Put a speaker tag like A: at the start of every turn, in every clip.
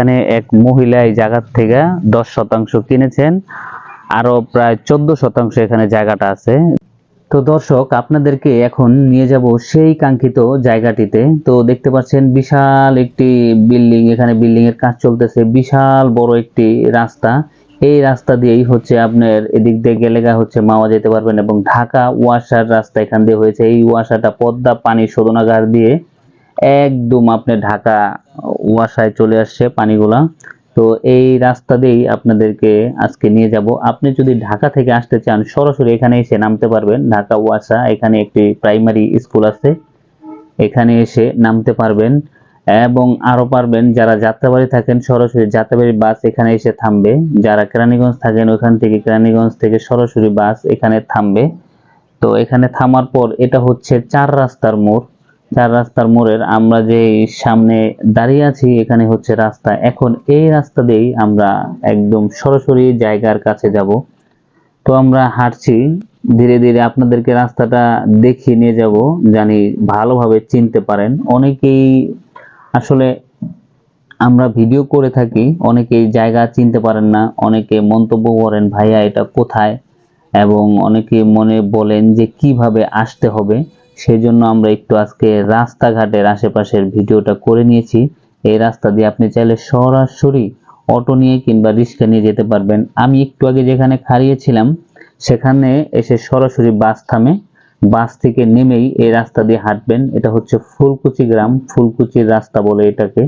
A: এখানে এক মহিলা এই জায়গার থেকে দশ শতাংশ কিনেছেন আরও প্রায় চোদ্দ শতাংশ এখানে জায়গাটা আছে। তো দর্শক, আপনাদেরকে এখন নিয়ে যাব সেই কাঙ্ক্ষিত জায়গাটিতে। তো দেখতে পাচ্ছেন বিশাল একটি বিল্ডিং, এখানে বিল্ডিং এর কাজ চলতেছে, বিশাল বড় একটি রাস্তা। এই রাস্তা দিয়েই হচ্ছে আপনার এদিক দিয়ে গেলে গা হচ্ছে মাওয়া যেতে পারবেন এবং ঢাকা ওয়াসার রাস্তা এখান দিয়ে হয়েছে। এই ওয়াসাটা পদ্মা পানি শোধনাগার দিয়ে একদম আপনি ঢাকা ওয়াসায় চলে আসছে পানিগুলা। তো এই রাস্তা দিয়েই আপনাদেরকে আজকে নিয়ে যাব। আপনি যদি ঢাকা থেকে আসতে চান, সরাসরি এখানে এসে নামতে পারবেন। ঢাকা, ওয়াসা, এখানে একটি প্রাইমারি স্কুল আছে। এখানে এসে নামতে পারবেন এবং আরও পারবেন যারা যাত্রাবাড়ি থাকেন, সরাসরি যাত্রাবাড়ি বাস এখানে এসে থামবে। যারা কেরানীগঞ্জ থাকেন, ওখান থেকে কেরানীগঞ্জ থেকে সরাসরি বাস এখানে থামবে। তো এখানে থামার পর এটা হচ্ছে চার রাস্তার মোড়। চার রাস্তার মোড়ের আমরা যে সামনে দাঁড়িয়ে আছি, এখানে হচ্ছে রাস্তা। এখন এই রাস্তা দিয়েই আমরা একদম সরাসরি জায়গার কাছে যাব। তো আমরা হাঁটছি, ধীরে ধীরে আপনাদেরকে রাস্তাটা দেখিয়ে নিয়ে যাব, জানি ভালোভাবে চিনতে পারেন। অনেকেই আসলে আমরা ভিডিও করে থাকি, অনেকেই জায়গা চিনতে পারেন না, অনেকে মন্তব্য করেন, ভাইয়া, এটা কোথায়? এবং অনেকে মনে বলেন যে, কীভাবে আসতে হবে? সেজন্য আমরা একটু আজকে রাস্তাঘাটের আশেপাশের ভিডিওটা করে নিয়েছি। এই রাস্তা দিয়ে আপনি চাইলে সরাসরি অটো নিয়ে কিংবা রিক্সা নিয়ে যেতে পারবেন। আমি একটু আগে যেখানে খাড়িয়েছিলাম, সেখানে এসে সরাসরি বাস থামে। বাস থেকে নেমেই এই রাস্তা দিয়ে হাঁটবেন। এটা হচ্ছে ফুলকুচি গ্রাম। ফুলকুচির রাস্তা বলে এটাকে।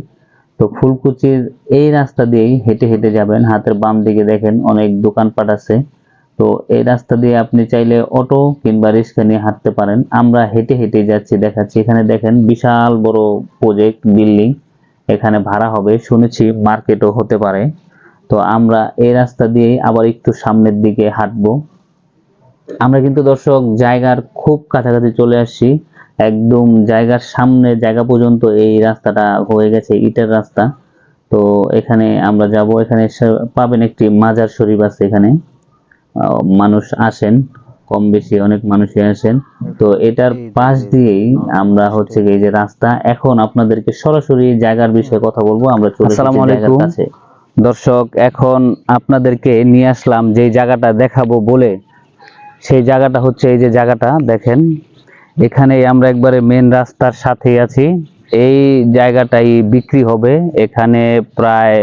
A: তো ফুলকুচির এই রাস্তা দিয়েই হেঁটে হেঁটে যাবেন। হাতের বাম দিকে দেখেন অনেক দোকানপাট আছে। তো এই রাস্তা দিয়ে আপনি চাইলে অটো কিংবা রিক্সা নিয়ে হাঁটতে পারেন। আমরা হেঁটে হেঁটে যাচ্ছি, দেখাচ্ছি। এখানে দেখেন বিশাল বড় প্রজেক্ট বিল্ডিং এখানে ভাড়া হবে। শুনেছি মার্কেটও হতে পারে। তো আমরা এই রাস্তা দিয়ে আবার একটু সামনের দিকে হাঁটবো। আমরা কিন্তু দর্শক জায়গার খুব কাছাকাছি চলে আসছি। একদম জায়গার সামনে, জায়গা পর্যন্ত এই রাস্তাটা হয়ে গেছে ইটের রাস্তা। তো এখানে আমরা যাব। এখানে পাবেন একটি মাজার শরীফ আছে এখানে। মানুষ আসেন কম বেশি অনেক মানুষই আসেন। তো এটার পাশ দিয়েই আমরা হচ্ছে এই যে রাস্তা এখন আপনাদেরকে সরাসরি জায়গার বিষয়ে কথা বলব আমরা চলে
B: আলাইকুম।
A: কাছে। দর্শক এখন আপনাদেরকে নিয়ে আসলাম যে জায়গাটা দেখাবো বলে। সেই জায়গাটা হচ্ছে এই যে জায়গাটা দেখেন। এখানে আমরা একবারে মেন রাস্তার সাথেই আছি। এই জায়গাটাই বিক্রি হবে। এখানে প্রায়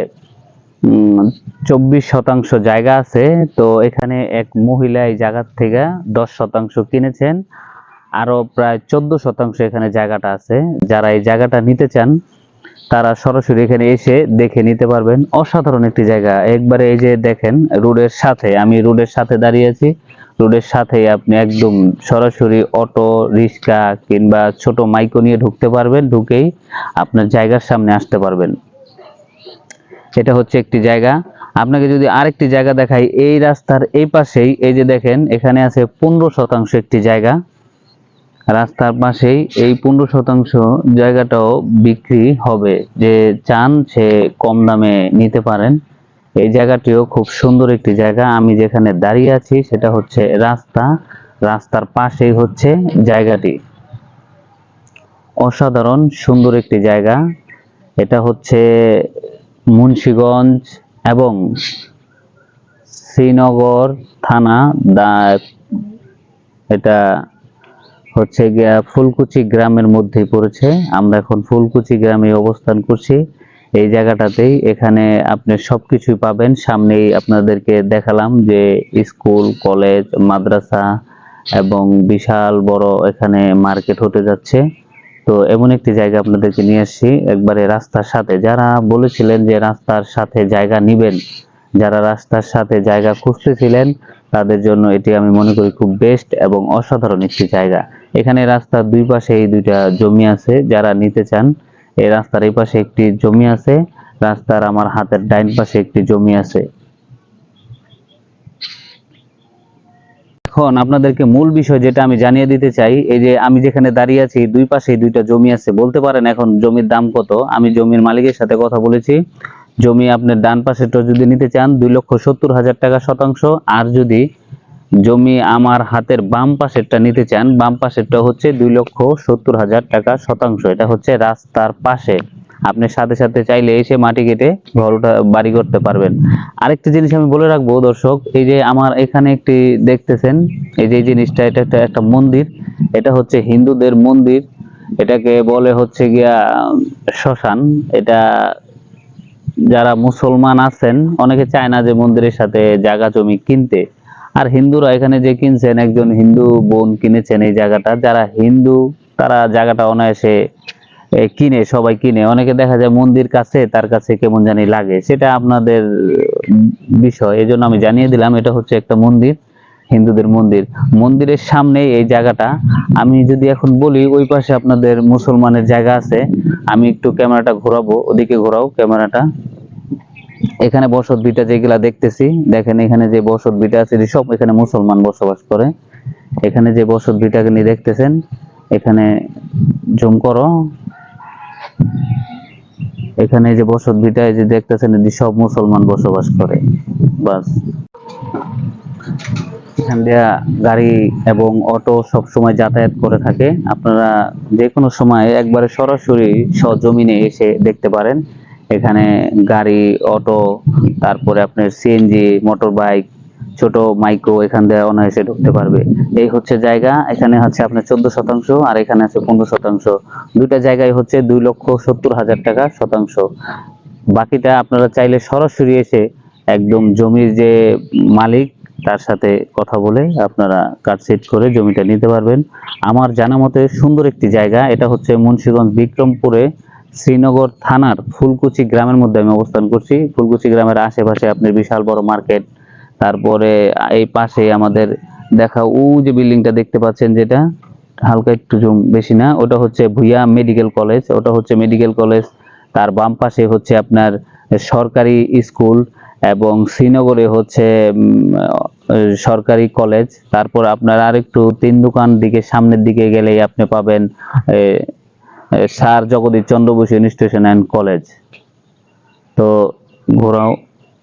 A: চব্বিশ শতাংশ জায়গা আছে, তো এখানে এক মহিলা এই জায়গার থেকে দশ শতাংশ কিনেছেন আরও প্রায় চোদ্দ শতাংশ এখানে জায়গাটা আছে। যারা এই জায়গাটা নিতে চান, তারা সরাসরি এখানে এসে দেখে নিতে পারবেন। অসাধারণ একটি জায়গা। একবারে এই যে দেখেন, রোডের সাথে, আমি রোডের সাথে দাঁড়িয়ে আছি। রোডের সাথেই আপনি একদম সরাসরি অটো, রিক্সা কিংবা ছোট মাইকো নিয়ে ঢুকতে পারবেন, ঢুকেই আপনার জায়গার সামনে আসতে পারবেন। এটা হচ্ছে একটি জায়গা। আপনাকে যদি আরেকটি জায়গা দেখাই, এই রাস্তার এই পাশেই, এই যে দেখেন, এখানে আছে পনেরো শতাংশ একটি জায়গা। রাস্তার পাশেই এই পনেরো শতাংশ জায়গাটাও বিক্রি হবে। যে চান সে কম দামে নিতে পারেন। এই জায়গাটিও খুব সুন্দর একটি জায়গা। আমি যেখানে দাঁড়িয়ে আছি, সেটা হচ্ছে রাস্তা। রাস্তার পাশেই হচ্ছে জায়গাটি। অসাধারণ সুন্দর একটি জায়গা। এটা হচ্ছে মুন্সিগঞ্জ এবং শ্রীনগর থানা দা, এটা হচ্ছে গিয়া ফুলকুচি গ্রামের মধ্যেই পড়েছে। আমরা এখন ফুলকুচি গ্রামে অবস্থান করছি। এই জায়গাটাতেই এখানে আপনি সবকিছুই পাবেন। সামনেই আপনাদেরকে দেখালাম যে স্কুল, কলেজ, মাদ্রাসা এবং বিশাল বড় এখানে মার্কেট হতে যাচ্ছে। তো এমন একটি জায়গা আপনাদেরকে নিয়ে আসছি একবারে রাস্তার সাথে। যারা বলেছিলেন যে রাস্তার সাথে জায়গা নিবেন, যারা রাস্তার সাথে জায়গা খুঁজতেছিলেন, তাদের জন্য এটি আমি মনে করি খুব বেস্ট এবং অসাধারণ একটি জায়গা। এখানে রাস্তার দুই পাশে এই দুইটা জমি আছে, যারা নিতে চান, এই রাস্তার এই পাশে একটি জমি আছে, রাস্তার আমার হাতের ডাইন পাশে একটি জমি আছে। এখন আপনাদেরকে মূল বিষয় যেটা আমি জানিয়ে দিতে চাই, এই যে আমি যেখানে দাঁড়িয়ে আছি, দুই পাশে দুইটা জমি আছে। বলতে পারেন এখন জমির দাম কত? আমি জমির মালিকের সাথে কথা বলেছি। জমি আপনার ডান পাশেটা যদি নিতে চান, দুই লক্ষ সত্তর হাজার টাকা শতাংশ। আর যদি জমি আমার হাতের বাম পাশেরটা নিতে চান, বাম পাশেরটা হচ্ছে দুই লক্ষ সত্তর হাজার টাকা শতাংশ। এটা হচ্ছে রাস্তার পাশে। আপনি সাথে সাথে চাইলে এসে মাটি কেটে ঘরটা, বাড়ি করতে পারবেন। আরেকটা জিনিস আমি বলে রাখব দর্শক, এই যে আমার এখানে একটি দেখতেছেন, এই যে জিনিসটা, এটা একটা একটা মন্দির, এটা হচ্ছে হিন্দুদের মন্দির, এটাকে বলে হচ্ছে গিয়া, শ্মশান, এটা যারা মুসলমান আছেন, অনেকে চায় না যে মন্দিরের সাথে জায়গা জমি কিনতে। আর হিন্দুরা এখানে যে কিনছেন, একজন হিন্দু বোন কিনেছেন এই জায়গাটা, যারা হিন্দু, তারা জায়গাটা অনায়াসে কিনে, সবাই কিনে। অনেকে দেখা যায় মন্দির কাছে, তার কাছে কেমন জানি লাগে। সেটা আপনাদের বিষয় এই জন্য আমি জানিয়ে দিলাম, এটা হচ্ছে একটা মন্দির, হিন্দুদের মন্দির। মন্দিরের সামনে এই জায়গাটা, আমি যদি এখন বলি, ওই পাশে আপনাদের মুসলমানের জায়গা আছে, আমি একটু ক্যামেরাটা ঘোরাবো, ওদিকে ঘোরাও ক্যামেরাটা। এখানে বসত ভিটা যেগুলা দেখতেছি, দেখেন এখানে যে বসত ভিটা আছে সব এখানে মুসলমান বসবাস করে। এখানে যে বসত ভিটাকে নিয়ে দেখতেছেন, এখানে জুম করো। এখানে যে বসত ভিটায় যে দেখতেছেন এটি সব মুসলমান বসবাস করে। বাস। এখান দিয়া গাড়ি এবং অটো সব সময় যাতায়াত করে থাকে। আপনারা যে কোনো সময় একবারে সরাসরি সজমিনে এসে দেখতে পারেন। এখানে গাড়ি, অটো, তারপরে আপনার সিএনজি মোটর বাইক ছোট মাইক্রো এখান দিয়ে অনায়াসে ঢুকতে পারবে। এই হচ্ছে জায়গা, এখানে হচ্ছে আপনার চোদ্দ শতাংশ আর এখানে আছে পনেরো শতাংশ। দুইটা জায়গায় হচ্ছে দুই লক্ষ সত্তর হাজার টাকা শতাংশ। বাকিটা আপনারা চাইলে সরাসরি এসে একদম জমির যে মালিক, তার সাথে কথা বলে আপনারা কাটসিট করে জমিটা নিতে পারবেন। আমার জানা মতে সুন্দর একটি জায়গা, এটা হচ্ছে মুন্সীগঞ্জ বিক্রমপুরে শ্রীনগর থানার ফুলকুচি গ্রামের মধ্যে আমি অবস্থান করছি। ফুলকুচি গ্রামের আশেপাশে আপনি বিশাল বড় মার্কেট তারপরে এই পাশে আমাদের দেখা ও যে বিল্ডিংটা দেখতে পাচ্ছেন যেটা, হালকা একটু বেশি না, ওটা হচ্ছে ভুইয়া মেডিকেল কলেজ, ওটা হচ্ছে মেডিকেল কলেজ, তার বাম পাশে হচ্ছে আপনার সরকারি স্কুল এবং শ্রীনগরে হচ্ছে সরকারি কলেজ, তারপর আপনার আরেকটু তিন দোকান দিকে সামনের দিকে গেলেই আপনি পাবেন sir Jagadish Chandra Bose institution and college তো ঘোরাও,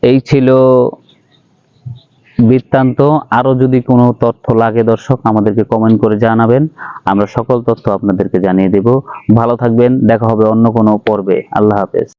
A: এই ছিল বৃত্তান্ত, আরও যদি কোনো তথ্য লাগে দর্শক, আমাদেরকে কমেন্ট করে জানাবেন। আমরা সকল তথ্য আপনাদেরকে জানিয়ে দেব। ভালো থাকবেন, দেখা হবে অন্য কোনো পর্বে। আল্লাহ হাফেজ।